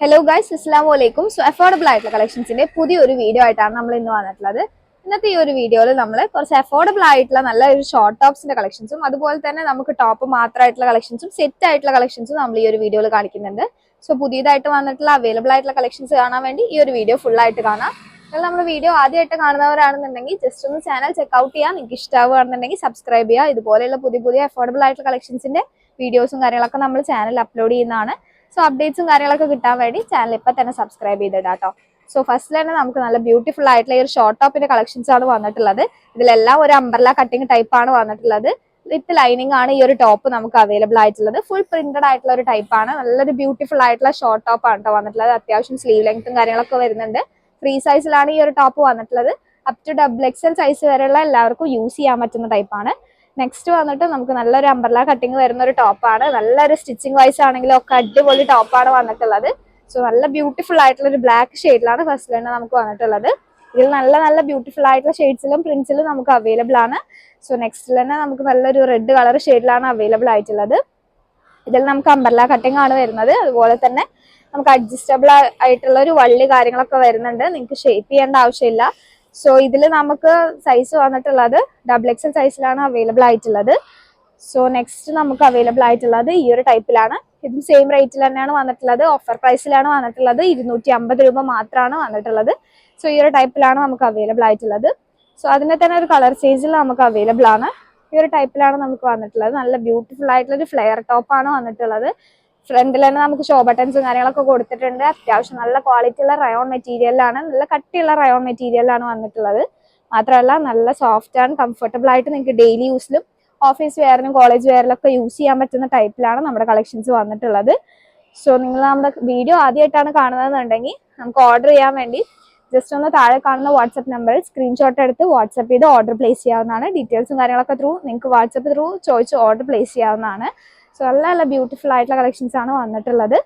Hello guys ഇസ്ലാം വലൈക്കും so affordable ആയിട്ടുള്ള കളക്ഷൻസിന്റെ പുതിയൊരു വീഡിയോ ആയിട്ടാണ് നമ്മൾ ഇന്ന് വന്നിട്ടുള്ളത്. ഇന്നത്തെ ഈ ഒരു വീഡിയോയിൽ നമ്മൾ കുറച്ച് അഫോർഡബിൾ ആയിട്ടുള്ള നല്ല ഒരു ഷോർട്ട് ടോപ്സിന്റെ കളക്ഷൻസും അതുപോലെ തന്നെ നമുക്ക് ടോപ്പ് മാത്രമായിട്ടുള്ള കളക്ഷൻസും സെറ്റ് ആയിട്ടുള്ള കളക്ഷൻസും നമ്മൾ ഈ ഒരു വീഡിയോയിൽ കാണിക്കുന്നുണ്ട്. സോ പുതിയതായിട്ട് വന്നിട്ടുള്ള അവൈലബിൾ ആയിട്ടുള്ള കളക്ഷൻസ് കാണാൻ വേണ്ടി ഈ ഒരു വീഡിയോ ഫുൾ ആയിട്ട് കാണാം. നിങ്ങൾ നമ്മൾ വീഡിയോ ആദ്യമായിട്ട് കാണുന്നവരാണെന്നുണ്ടെങ്കിൽ ജസ്റ്റ് ഒന്ന് ചാനൽ ചെക്ക്ഔട്ട് ചെയ്യാം. നിങ്ങൾക്ക് ഇഷ്ടമാവുകയാണെന്നുണ്ടെങ്കിൽ സബ്സ്ക്രൈബ് ചെയ്യുക ഇതുപോലെയുള്ള പുതിയ പുതിയ അഫോർഡബിൾ ആയിട്ടുള്ള കളക്ഷൻസിന്റെ വീഡിയോസും കാര്യങ്ങളൊക്കെ നമ്മൾ ചാനൽ അപ്ലോഡ് ചെയ്യുന്നതാണ്. സോ അപ്ഡേറ്റ്സും കാര്യങ്ങളൊക്കെ കിട്ടാൻ വേണ്ടി ചാനൽ ഇപ്പൊ തന്നെ സബ്സ്ക്രൈബ് ചെയ്തിടാം കേട്ടോ സോ ഫസ്റ്റ് തന്നെ നമുക്ക് നല്ല ബ്യൂട്ടിഫുൾ ആയിട്ടുള്ള ഈ ഒരു ഷോർട്ട് ടോപ്പിന്റെ കളക്ഷൻസ് ആണ് വന്നിട്ടുള്ളത്. ഇതിലെല്ലാം ഒരു അംബർല കട്ടിങ് ടൈപ്പ് ആണ് വന്നിട്ടുള്ളത്. വിത്ത് ലൈനിങ് ആണ് ഈ ഒരു ടോപ്പ് നമുക്ക് അവൈലബിൾ ആയിട്ടുള്ളത്. ഫുൾ പ്രിന്റഡ് ആയിട്ടുള്ള ഒരു ടൈപ്പ് ആണ്. നല്ലൊരു ബ്യൂട്ടിഫുൾ ആയിട്ടുള്ള ഷോർട്ട് ടോപ്പ് ആണ് കേട്ടോ വന്നിട്ടുള്ളത്. അത്യാവശ്യം സ്ലീവ് ലെങ്ത്തും കാര്യങ്ങളൊക്കെ വരുന്നുണ്ട്. ഫ്രീ സൈസിലാണ് ഈ ഒരു ടോപ്പ് വന്നിട്ടുള്ളത്. Up to double XL size വരെയുള്ള എല്ലാവർക്കും യൂസ് ചെയ്യാൻ പറ്റുന്ന ടൈപ്പാണ് നെക്സ്റ്റ് വന്നിട്ട് നമുക്ക് നല്ലൊരു അമ്പർല കട്ടിങ് വരുന്ന ഒരു ടോപ്പാണ് നല്ലൊരു സ്റ്റിച്ചിങ് വൈസ് ആണെങ്കിലും ഒക്കെ അടിപൊളി ടോപ്പാണ് വന്നിട്ടുള്ളത്. സോ നല്ല ബ്യൂട്ടിഫുൾ ആയിട്ടുള്ള ഒരു ബ്ലാക്ക് ഷെയ്ഡിലാണ് ഫസ്റ്റ് തന്നെ നമുക്ക് വന്നിട്ടുള്ളത്. ഇതിൽ നല്ല നല്ല ബ്യൂട്ടിഫുൾ ആയിട്ടുള്ള ഷെയ്ഡ്സിലും പ്രിന്റ്സിലും നമുക്ക് അവൈലബിൾ ആണ്. സോ നെക്സ്റ്റ് തന്നെ നമുക്ക് നല്ലൊരു റെഡ് കളർ ഷെയ്ഡിലാണ് അവൈലബിൾ ആയിട്ടുള്ളത്. ഇതിൽ നമുക്ക് അമ്പർല കട്ടിംഗ് ആണ് വരുന്നത്. അതുപോലെ തന്നെ നമുക്ക് അഡ്ജസ്റ്റബിൾ ആയിട്ടുള്ള ഒരു വള്ളി കാര്യങ്ങളൊക്കെ വരുന്നുണ്ട്. നിങ്ങൾക്ക് ഷേപ്പ് ചെയ്യേണ്ട ആവശ്യമില്ല. സോ ഇതിൽ നമുക്ക് സൈസ് വന്നിട്ടുള്ളത് ഡബിൾ എക്സൽ സൈസിലാണ് അവൈലബിൾ ആയിട്ടുള്ളത്. സോ നെക്സ്റ്റ് നമുക്ക് അവൈലബിൾ ആയിട്ടുള്ളത് ഈ ഒരു ടൈപ്പിലാണ് ഇതും സെയിം റേറ്റിൽ തന്നെയാണ് വന്നിട്ടുള്ളത്. ഓഫർ പ്രൈസിലാണ് വന്നിട്ടുള്ളത്. ഇരുന്നൂറ്റി അമ്പത് രൂപ മാത്രമാണ് വന്നിട്ടുള്ളത്. സോ ഈ ഒരു ടൈപ്പിലാണ് നമുക്ക് അവൈലബിൾ ആയിട്ടുള്ളത്. സോ അതിനെ തന്നെ ഒരു കളർ സൈസിൽ നമുക്ക് അവൈലബിൾ ആണ്. ഈ ഒരു ടൈപ്പിലാണ് നമുക്ക് വന്നിട്ടുള്ളത്. നല്ല ബ്യൂട്ടിഫുൾ ആയിട്ടുള്ള ഒരു ഫ്ലെയർ ടോപ്പാണ് വന്നിട്ടുള്ളത്. ഫ്രണ്ടിൽ തന്നെ നമുക്ക് ഷോ ബട്ടൺസും കാര്യങ്ങളൊക്കെ കൊടുത്തിട്ടുണ്ട്. അത്യാവശ്യം നല്ല ക്വാളിറ്റി ഉള്ള റയോൺ മെറ്റീരിയലാണ് നല്ല കട്ടിയുള്ള റയോൺ മെറ്റീരിയലാണ് വന്നിട്ടുള്ളത്. മാത്രമല്ല നല്ല സോഫ്റ്റ് ആൻഡ് കംഫർട്ടബിൾ ആയിട്ട് നിങ്ങൾക്ക് ഡെയിലി യൂസിലും ഓഫീസ് വെയറിനും കോളേജ് വെയറിലൊക്കെ യൂസ് ചെയ്യാൻ പറ്റുന്ന ടൈപ്പിലാണ് നമ്മുടെ കളക്ഷൻസ് വന്നിട്ടുള്ളത്. സോ നിങ്ങൾ നമ്മുടെ വീഡിയോ ആദ്യമായിട്ടാണ് കാണുന്നതെന്നുണ്ടെങ്കിൽ നമുക്ക് ഓർഡർ ചെയ്യാൻ വേണ്ടി ജസ്റ്റ് ഒന്ന് താഴെ കാണുന്ന വാട്സപ്പ് നമ്പറിൽ സ്ക്രീൻഷോട്ട് എടുത്ത് വാട്സപ്പ് ചെയ്ത് ഓർഡർ പ്ലേസ് ചെയ്യാവുന്നതാണ്. ഡീറ്റെയിൽസും കാര്യങ്ങളൊക്കെ ത്രൂ നിങ്ങൾക്ക് വാട്സപ്പ് ത്രൂ ചോദിച്ച് ഓർഡർ പ്ലേസ് ചെയ്യാവുന്നതാണ്. സോ നല്ല നല്ല ബ്യൂട്ടിഫുൾ ആയിട്ടുള്ള കളക്ഷൻസ് ആണ് വന്നിട്ടുള്ളത്.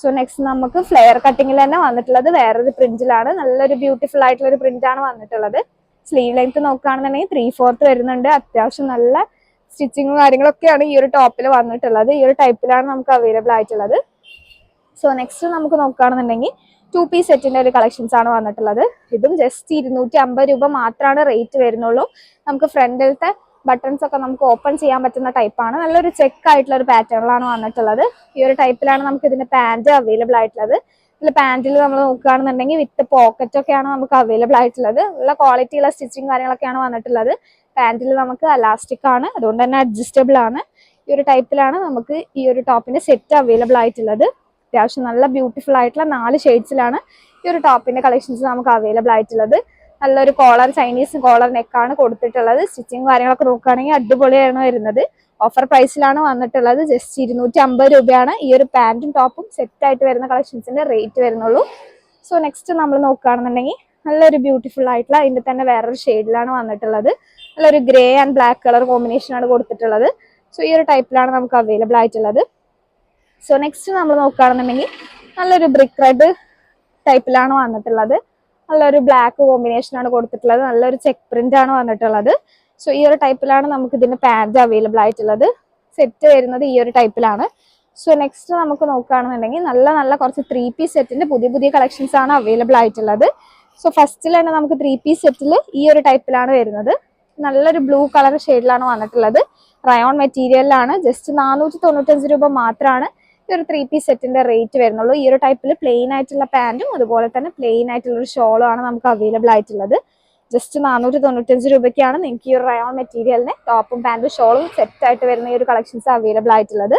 സോ നെക്സ്റ്റ് നമുക്ക് ഫ്ലെയർ കട്ടിങ്ങിൽ തന്നെ വന്നിട്ടുള്ളത് ഒരു പ്രിന്റിലാണ് നല്ലൊരു ബ്യൂട്ടിഫുൾ ആയിട്ടുള്ള ഒരു പ്രിന്റ് ആണ് വന്നിട്ടുള്ളത്. സ്ലീവ് ലെങ്ത് നോക്കുകയാണെന്നുണ്ടെങ്കിൽ ത്രീ ഫോർത്ത് വരുന്നുണ്ട്. അത്യാവശ്യം നല്ല സ്റ്റിച്ചിങ്ങും കാര്യങ്ങളൊക്കെയാണ് ഈ ഒരു ടോപ്പിൽ വന്നിട്ടുള്ളത്. ഈ ഒരു ടൈപ്പിലാണ് നമുക്ക് അവൈലബിൾ ആയിട്ടുള്ളത്. സോ നെക്സ്റ്റ് നമുക്ക് നോക്കുകയാണെന്നുണ്ടെങ്കിൽ ടു പീസ് സെറ്റിന്റെ ഒരു കളക്ഷൻസ് ആണ് വന്നിട്ടുള്ളത്. ഇതും ജസ്റ്റ് ഇരുന്നൂറ്റി അമ്പത് രൂപ മാത്രമാണ് റേറ്റ് വരുന്നുള്ളൂ. നമുക്ക് ഫ്രണ്ടിലത്തെ ബട്ടൺസ് ഒക്കെ നമുക്ക് ഓപ്പൺ ചെയ്യാൻ പറ്റുന്ന ടൈപ്പാണ് നല്ലൊരു ചെക്ക് ആയിട്ടുള്ള ഒരു പാറ്റേണിലാണ് വന്നിട്ടുള്ളത്. ഈ ഒരു ടൈപ്പിലാണ് നമുക്ക് ഇതിന്റെ പാന്റ് അവൈലബിൾ ആയിട്ടുള്ളത്. ഇതിൽ പാന്റിൽ നമ്മൾ നോക്കുകയാണെന്നുണ്ടെങ്കിൽ വിത്ത് പോക്കറ്റ് ഒക്കെയാണ് നമുക്ക് അവൈലബിൾ ആയിട്ടുള്ളത്. നല്ല ക്വാളിറ്റിയുള്ള സ്റ്റിച്ചിങ് കാര്യങ്ങളൊക്കെയാണ് വന്നിട്ടുള്ളത്. പാന്റിൽ നമുക്ക് അലാസ്റ്റിക് ആണ്. അതുകൊണ്ട് തന്നെ അഡ്ജസ്റ്റബിൾ ആണ്. ഈ ഒരു ടൈപ്പിലാണ് നമുക്ക് ഈ ഒരു ടോപ്പിന്റെ സെറ്റ് അവൈലബിൾ ആയിട്ടുള്ളത്. അത്യാവശ്യം നല്ല ബ്യൂട്ടിഫുൾ ആയിട്ടുള്ള നാല് ഷെയ്ഡ്സിലാണ് ഈ ഒരു ടോപ്പിന്റെ കളക്ഷൻസ് നമുക്ക് അവൈലബിൾ ആയിട്ടുള്ളത്. നല്ലൊരു കോളർ ചൈനീസ് കോളർ നെക്കാണ് കൊടുത്തിട്ടുള്ളത്. സ്റ്റിച്ചിങ് കാര്യങ്ങളൊക്കെ നോക്കുകയാണെങ്കിൽ അടിപൊളിയാണ് വരുന്നത്. ഓഫർ പ്രൈസിലാണ് വന്നിട്ടുള്ളത്. ജസ്റ്റ് ഇരുന്നൂറ്റി അമ്പത് രൂപയാണ്. ഈ ഒരു പാന്റും ടോപ്പും സെറ്റ് ആയിട്ട് വരുന്ന കളക്ഷൻസിന്റെ റേറ്റ് വരുന്നുള്ളൂ. സോ നെക്സ്റ്റ് നമ്മൾ നോക്കുകയാണെന്നുണ്ടെങ്കിൽ നല്ലൊരു ബ്യൂട്ടിഫുൾ ആയിട്ടുള്ള അതിന്റെ തന്നെ വേറൊരു ഷെയ്ഡിലാണ് വന്നിട്ടുള്ളത്. നല്ലൊരു grey and black colour combination ആണ് കൊടുത്തിട്ടുള്ളത്. സോ ഈ ഒരു ടൈപ്പിലാണ് നമുക്ക് അവൈലബിൾ ആയിട്ടുള്ളത്. സോ നെക്സ്റ്റ് നമ്മൾ നോക്കുകയാണെന്നുണ്ടെങ്കിൽ നല്ലൊരു ബ്രിക്ക് റെഡ് ടൈപ്പിലാണ് വന്നിട്ടുള്ളത്. നല്ലൊരു ബ്ലാക്ക് കോമ്പിനേഷൻ ആണ് കൊടുത്തിട്ടുള്ളത്. നല്ലൊരു ചെക്ക് പ്രിന്റ് ആണ് വന്നിട്ടുള്ളത്. സോ ഈ ഒരു ടൈപ്പിലാണ് നമുക്ക് ഇതിന്റെ പാന്റ് അവൈലബിൾ ആയിട്ടുള്ളത്. സെറ്റ് വരുന്നത് ഈ ഒരു ടൈപ്പിലാണ് സോ നെക്സ്റ്റ് നമുക്ക് നോക്കുകയാണെന്നുണ്ടെങ്കിൽ നല്ല നല്ല കുറച്ച് ത്രീ പീസ് സെറ്റിന്റെ പുതിയ പുതിയ കളക്ഷൻസ് ആണ് അവൈലബിൾ ആയിട്ടുള്ളത്. സോ ഫസ്റ്റിൽ തന്നെ നമുക്ക് ത്രീ പീസ് സെറ്റിൽ ഈ ഒരു ടൈപ്പിലാണ് വരുന്നത്. നല്ലൊരു ബ്ലൂ കളർ ഷെയ്ഡിലാണ് വന്നിട്ടുള്ളത്. റയോൺ മെറ്റീരിയലിലാണ് ജസ്റ്റ് നാനൂറ്റി രൂപ മാത്രമാണ് ഈ ഒരു ത്രീ പീസ് സെറ്റിന്റെ റേറ്റ് വരുന്നുള്ളൂ. ഈ ഒരു ടൈപ്പിൽ പ്ലെയിൻ ആയിട്ടുള്ള പാന്റും അതുപോലെ തന്നെ പ്ലെയിൻ ആയിട്ടുള്ള ഒരു ഷോളും ആണ് നമുക്ക് അവൈലബിൾ ആയിട്ടുള്ളത്. ജസ്റ്റ് നാനൂറ്റി തൊണ്ണൂറ്റഞ്ച് രൂപയ്ക്കാണ് നിങ്ങൾക്ക് ഈ ഒരു റയോൺ മെറ്റീരിയലിന് ടോപ്പും പാന്റും ഷോളും സെറ്റ് ആയിട്ട് വരുന്ന ഈ ഒരു കളക്ഷൻസ് അവൈലബിൾ ആയിട്ടുള്ളത്.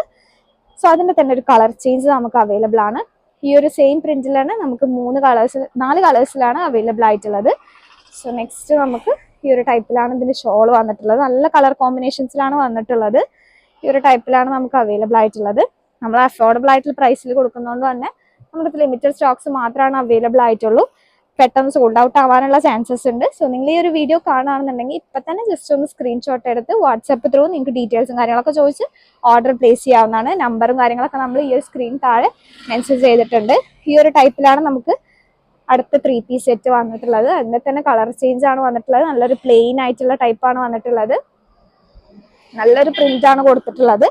സോ അതിന്റെ തന്നെ ഒരു കളർ ചേഞ്ച് നമുക്ക് അവൈലബിൾ ആണ്. ഈ ഒരു സെയിം പ്രിന്റിലാണ് നമുക്ക് മൂന്ന് കളേഴ്സ് നാല് കളേഴ്സിലാണ് അവൈലബിൾ ആയിട്ടുള്ളത്. സോ നെക്സ്റ്റ് നമുക്ക് ഈ ഒരു ടൈപ്പിലാണ് ഇതിന്റെ ഷോൾ വന്നിട്ടുള്ളത്. നല്ല കളർ കോമ്പിനേഷൻസിലാണ് വന്നിട്ടുള്ളത്. ഈ ഒരു ടൈപ്പിലാണ് നമുക്ക് അവൈലബിൾ ആയിട്ടുള്ളത്. നമ്മൾ അഫോർഡബിൾ ആയിട്ടുള്ള പ്രൈസിൽ കൊടുക്കുന്നതുകൊണ്ട് തന്നെ നമുക്ക് ലിമിറ്റഡ് സ്റ്റോക്സ് മാത്രമാണ് അവൈലബിൾ ആയിട്ടുള്ളൂ. പെട്ടെന്ന് സോൾഡ് ഔട്ട് ആവാനുള്ള ചാൻസസ് ഉണ്ട്. സോ നിങ്ങൾ ഈ ഒരു വീഡിയോ കാണുകയാണെന്നുണ്ടെങ്കിൽ ഇപ്പം തന്നെ ജസ്റ്റ് ഒന്ന് സ്ക്രീൻഷോട്ട് എടുത്ത് വാട്സപ്പ് ത്രൂ നിങ്ങൾക്ക് ഡീറ്റെയിൽസും കാര്യങ്ങളൊക്കെ ചോദിച്ച് ഓർഡർ പ്ലേസ് ചെയ്യാവുന്നതാണ്. നമ്പറും കാര്യങ്ങളൊക്കെ നമ്മൾ ഈ ഒരു സ്ക്രീൻ താഴെ മെൻഷൻ ചെയ്തിട്ടുണ്ട്. ഈ ഒരു ടൈപ്പിലാണ് നമുക്ക് അടുത്ത ത്രീ പീസ് സെറ്റ് വന്നിട്ടുള്ളത്. അതിന്റെ തന്നെ കളർ ചേഞ്ച് ആണ് വന്നിട്ടുള്ളത്. നല്ലൊരു പ്ലെയിൻ ആയിട്ടുള്ള ടൈപ്പാണ് വന്നിട്ടുള്ളത്. നല്ലൊരു പ്രിന്റ് ആണ് കൊടുത്തിട്ടുള്ളത്.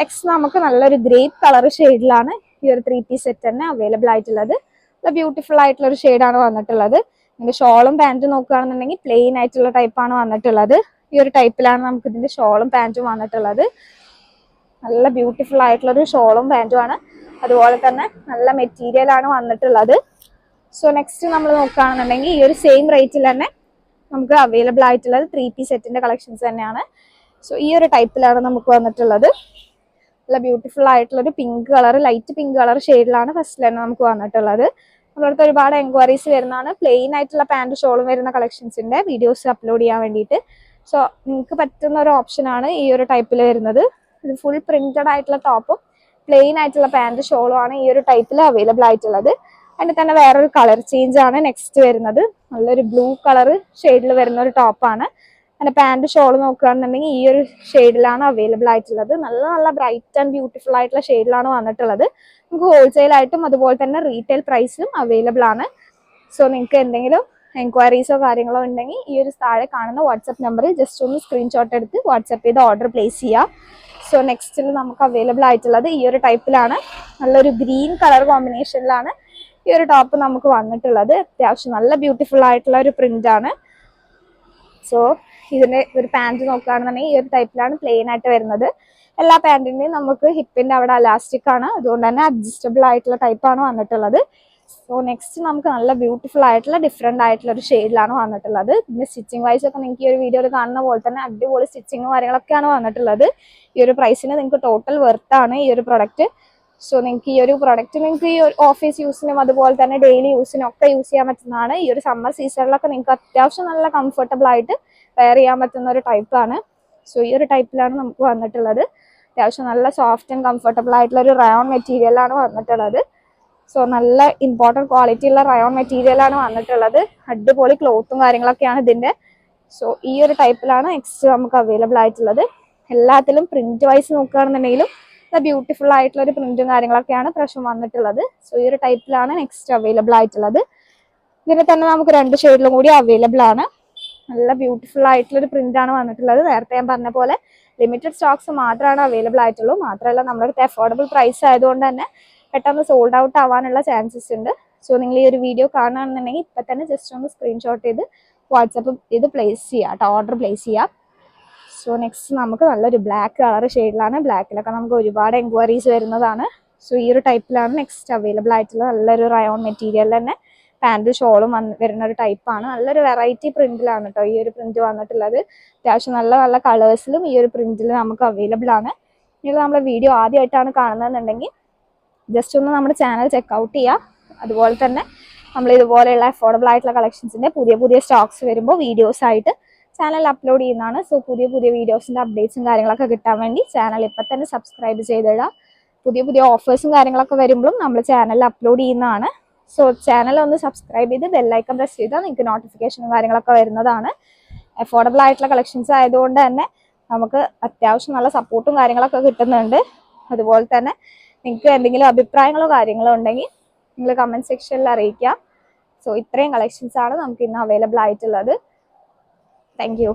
നെക്സ്റ്റ് നമുക്ക് നല്ലൊരു ഗ്രേപ്പ് കളർ ഷെയ്ഡിലാണ് ഈ ഒരു ത്രീ പീസ് സെറ്റ് തന്നെ അവൈലബിൾ ആയിട്ടുള്ളത്. നല്ല ബ്യൂട്ടിഫുൾ ആയിട്ടുള്ള ഒരു ഷെയ്ഡാണ് വന്നിട്ടുള്ളത്. ഇതിന്റെ ഷോളും പാന്റും നോക്കുകയാണെന്നുണ്ടെങ്കിൽ പ്ലെയിൻ ആയിട്ടുള്ള ടൈപ്പാണ് വന്നിട്ടുള്ളത്. ഈ ഒരു ടൈപ്പിലാണ് നമുക്ക് ഇതിന്റെ ഷോളും പാന്റും വന്നിട്ടുള്ളത്. നല്ല ബ്യൂട്ടിഫുൾ ആയിട്ടുള്ള ഒരു ഷോളും പാന്റും ആണ്. അതുപോലെ തന്നെ നല്ല മെറ്റീരിയൽ ആണ് വന്നിട്ടുള്ളത്. സോ നെക്സ്റ്റ് നമ്മൾ നോക്കുകയാണെന്നുണ്ടെങ്കിൽ ഈ ഒരു സെയിം റേറ്റിൽ തന്നെ നമുക്ക് അവൈലബിൾ ആയിട്ടുള്ളത് ത്രീ പീസ് സെറ്റിന്റെ കളക്ഷൻസ് തന്നെയാണ്. സോ ഈ ഒരു ടൈപ്പിലാണ് നമുക്ക് വന്നിട്ടുള്ളത്. നല്ല ബ്യൂട്ടിഫുൾ ആയിട്ടുള്ള ഒരു pink colour light pink colour ഷെയ്ഡിലാണ് ഫസ്റ്റ് തന്നെ നമുക്ക് വന്നിട്ടുള്ളത്. നമ്മളടുത്ത് ഒരുപാട് എൻക്വയറീസ് വരുന്നതാണ്. പ്ലെയിൻ ആയിട്ടുള്ള പാന്റ് ഷോളും വരുന്ന കളക്ഷൻസിന്റെ വീഡിയോസ് അപ്ലോഡ് ചെയ്യാൻ വേണ്ടിയിട്ട് സോ നിങ്ങൾക്ക് പറ്റുന്ന ഒരു ഓപ്ഷനാണ് ഈ ഒരു ടൈപ്പിൽ വരുന്നത്. ഇത് ഫുൾ പ്രിന്റഡ് ആയിട്ടുള്ള ടോപ്പും പ്ലെയിൻ ആയിട്ടുള്ള പാന്റ് ഷോളും ആണ് ഈ ഒരു ടൈപ്പിൽ അവൈലബിൾ ആയിട്ടുള്ളത്. അതിന്റെ തന്നെ വേറൊരു കളർ ചേഞ്ച് ആണ് നെക്സ്റ്റ് വരുന്നത്. നല്ലൊരു ബ്ലൂ കളർ ഷെയ്ഡിൽ വരുന്ന ഒരു ടോപ്പാണ് അതിന്റെ പാന്റ് ഷോൾ നോക്കുകയാണെന്നുണ്ടെങ്കിൽ ഈ ഒരു ഷെയ്ഡിലാണ് അവൈലബിൾ ആയിട്ടുള്ളത്. നല്ല നല്ല ബ്രൈറ്റ് ആൻഡ് ബ്യൂട്ടിഫുൾ ആയിട്ടുള്ള ഷെയ്ഡിലാണ് വന്നിട്ടുള്ളത്. നമുക്ക് ഹോൾസെയിൽ ആയിട്ടും അതുപോലെ തന്നെ റീറ്റെയിൽ പ്രൈസിലും അവൈലബിൾ ആണ്. സോ നിങ്ങൾക്ക് എന്തെങ്കിലും എൻക്വയറീസോ കാര്യങ്ങളോ ഉണ്ടെങ്കിൽ ഈ ഒരു താഴെ കാണുന്ന വാട്സപ്പ് നമ്പറിൽ ജസ്റ്റ് ഒന്ന് സ്ക്രീൻഷോട്ട് എടുത്ത് വാട്സപ്പ് ചെയ്ത് ഓർഡർ പ്ലേസ് ചെയ്യുക സോ നെക്സ്റ്റിൽ നമുക്ക് അവൈലബിൾ ആയിട്ടുള്ളത് ഈ ഒരു ടൈപ്പിലാണ് നല്ലൊരു ഗ്രീൻ കളർ കോമ്പിനേഷനിലാണ് ഈ ഒരു ടോപ്പ് നമുക്ക് വന്നിട്ടുള്ളത്. അത്യാവശ്യം നല്ല ബ്യൂട്ടിഫുൾ ആയിട്ടുള്ള ഒരു പ്രിന്റ് ആണ്. സോ ഇതിന്റെ ഒരു പാന്റ് നോക്കുകയാണെന്നുണ്ടെങ്കിൽ ഈ ഒരു ടൈപ്പിലാണ് പ്ലെയിൻ ആയിട്ട് വരുന്നത്. എല്ലാ പാന്റിന്റെയും നമുക്ക് ഹിപ്പിന്റെ അവിടെ അലാസ്റ്റിക് ആണ്. അതുകൊണ്ട് തന്നെ അഡ്ജസ്റ്റബിൾ ആയിട്ടുള്ള ടൈപ്പാണ് വന്നിട്ടുള്ളത്. സോ നെക്സ്റ്റ് നമുക്ക് നല്ല ബ്യൂട്ടിഫുൾ ആയിട്ടുള്ള ഡിഫറെന്റ് ആയിട്ടുള്ള ഒരു ഷെയ്ഡിലാണ് വന്നിട്ടുള്ളത്. പിന്നെ സ്റ്റിച്ചിങ് വൈസ് ഒക്കെ നിങ്ങൾക്ക് ഈ ഒരു വീഡിയോയിൽ കാണുന്ന പോലെ തന്നെ അടിപൊളി സ്റ്റിച്ചിങ്ങും കാര്യങ്ങളൊക്കെയാണ് വന്നിട്ടുള്ളത്. ഈ ഒരു പ്രൈസിന് നിങ്ങൾക്ക് ടോട്ടൽ വെർത്താണ് ഈ ഒരു പ്രൊഡക്റ്റ് സോ നിങ്ങൾക്ക് ഈ ഒരു പ്രൊഡക്റ്റ് നിങ്ങൾക്ക് ഈ ഒരു ഓഫീസ് യൂസിനും അതുപോലെ തന്നെ ഡെയിലി യൂസിനും ഒക്കെ യൂസ് ചെയ്യാൻ പറ്റുന്നതാണ്. ഈ ഒരു സമ്മർ സീസണിലൊക്കെ നിങ്ങൾക്ക് അത്യാവശ്യം നല്ല കംഫർട്ടബിൾ ആയിട്ട് വെയർ ചെയ്യാൻ പറ്റുന്ന ഒരു ടൈപ്പാണ് സോ ഈ ഒരു ടൈപ്പിലാണ് നമുക്ക് വന്നിട്ടുള്ളത്. അത്യാവശ്യം നല്ല സോഫ്റ്റ് ആൻഡ് കംഫർട്ടബിൾ ആയിട്ടുള്ള ഒരു റയോൺ മെറ്റീരിയലാണ് വന്നിട്ടുള്ളത്. സോ നല്ല ഇമ്പോർട്ടന്റ് ക്വാളിറ്റി ഉള്ള റയോൺ മെറ്റീരിയലാണ് വന്നിട്ടുള്ളത്. അടിപൊളി ക്ലോത്തും കാര്യങ്ങളൊക്കെയാണ് ഇതിന്റെ സോ ഈ ഒരു ടൈപ്പിലാണ് നെക്സ്റ്റ് നമുക്ക് അവൈലബിൾ ആയിട്ടുള്ളത്. എല്ലാത്തിലും പ്രിന്റ് വൈസ് നോക്കുകയാണെന്നുണ്ടെങ്കിലും ബ്യൂട്ടിഫുൾ ആയിട്ടുള്ള ഒരു പ്രിന്റും കാര്യങ്ങളൊക്കെയാണ് പ്രശ്നം വന്നിട്ടുള്ളത്. സോ ഈ ഒരു ടൈപ്പിലാണ് നെക്സ്റ്റ് അവൈലബിൾ ആയിട്ടുള്ളത്. ഇതിന് തന്നെ നമുക്ക് രണ്ട് ഷെയ്ഡിലും കൂടി അവൈലബിൾ ആണ്. നല്ല ബ്യൂട്ടിഫുൾ ആയിട്ടുള്ള ഒരു പ്രിന്റ് ആണ് വന്നിട്ടുള്ളത്. നേരത്തെ ഞാൻ പറഞ്ഞ പോലെ ലിമിറ്റഡ് സ്റ്റോക്സ് മാത്രമാണ് അവൈലബിൾ ആയിട്ടുള്ളൂ. മാത്രമല്ല നമ്മളടുത്ത് അഫോർഡബിൾ പ്രൈസ് ആയതുകൊണ്ട് തന്നെ പെട്ടെന്ന് സോൾഡ് ഔട്ട് ആവാനുള്ള ചാൻസസ് ഉണ്ട്. സോ നിങ്ങൾ ഈ ഒരു വീഡിയോ കാണുകയാണെന്നുണ്ടെങ്കിൽ ഇപ്പം തന്നെ ജസ്റ്റ് ഒന്ന് സ്ക്രീൻഷോട്ട് ചെയ്ത് വാട്സപ്പ് ഇത് പ്ലേസ് ചെയ്യാം. ഓർഡർ പ്ലേസ് ചെയ്യാം. സോ നെക്സ്റ്റ് നമുക്ക് നല്ലൊരു ബ്ലാക്ക് കളർ ഷെയ്ഡിലാണ് ബ്ലാക്കിലൊക്കെ നമുക്ക് ഒരുപാട് എൻക്വയറീസ് വരുന്നതാണ്. സോ ഈ ഒരു ടൈപ്പിലാണ് നെക്സ്റ്റ് അവൈലബിൾ ആയിട്ടുള്ള നല്ലൊരു റയോൺ മെറ്റീരിയൽ തന്നെ. പാന്റും ഷോളും വന്ന് വരുന്ന ഒരു ടൈപ്പാണ് നല്ലൊരു വെറൈറ്റി പ്രിന്റിലാണ് കേട്ടോ ഈ ഒരു പ്രിന്റ് വന്നിട്ടുള്ളത്. അത്യാവശ്യം നല്ല നല്ല കളേഴ്സിലും ഈ ഒരു പ്രിന്റിൽ നമുക്ക് അവൈലബിൾ ആണ്. നിങ്ങൾ നമ്മുടെ വീഡിയോ ആദ്യമായിട്ടാണ് കാണുന്നതെന്നുണ്ടെങ്കിൽ ജസ്റ്റ് ഒന്ന് നമ്മുടെ ചാനൽ ചെക്കൗട്ട് ചെയ്യുക അതുപോലെ തന്നെ നമ്മൾ ഇതുപോലെയുള്ള അഫോർഡബിൾ ആയിട്ടുള്ള കളക്ഷൻസിന്റെ പുതിയ പുതിയ സ്റ്റോക്സ് വരുമ്പോൾ വീഡിയോസ് ആയിട്ട് ചാനൽ അപ്ലോഡ് ചെയ്യുന്നതാണ്. സോ പുതിയ പുതിയ വീഡിയോസിന്റെ അപ്ഡേറ്റ്സും കാര്യങ്ങളൊക്കെ കിട്ടാൻ വേണ്ടി ചാനൽ ഇപ്പം തന്നെ സബ്സ്ക്രൈബ് ചെയ്തിടുക പുതിയ പുതിയ ഓഫേഴ്സും കാര്യങ്ങളൊക്കെ വരുമ്പോഴും നമ്മൾ ചാനലിൽ അപ്ലോഡ് ചെയ്യുന്നതാണ്. സോ ചാനൽ ഒന്ന് സബ്സ്ക്രൈബ് ചെയ്ത് ബെല്ലൈക്കൺ പ്രസ് ചെയ്താൽ നിങ്ങൾക്ക് നോട്ടിഫിക്കേഷനും കാര്യങ്ങളൊക്കെ വരുന്നതാണ്. അഫോർഡബിൾ ആയിട്ടുള്ള കളക്ഷൻസ് ആയതുകൊണ്ട് തന്നെ നമുക്ക് അത്യാവശ്യം നല്ല സപ്പോർട്ടും കാര്യങ്ങളൊക്കെ കിട്ടുന്നുണ്ട്. അതുപോലെ തന്നെ നിങ്ങൾക്ക് എന്തെങ്കിലും അഭിപ്രായങ്ങളോ കാര്യങ്ങളോ ഉണ്ടെങ്കിൽ നിങ്ങൾ കമന്റ് സെക്ഷനിൽ അറിയിക്കാം. സോ ഇത്രയും കളക്ഷൻസ് ആണ് നമുക്ക് ഇന്ന് അവൈലബിൾ ആയിട്ടുള്ളത്. Thank you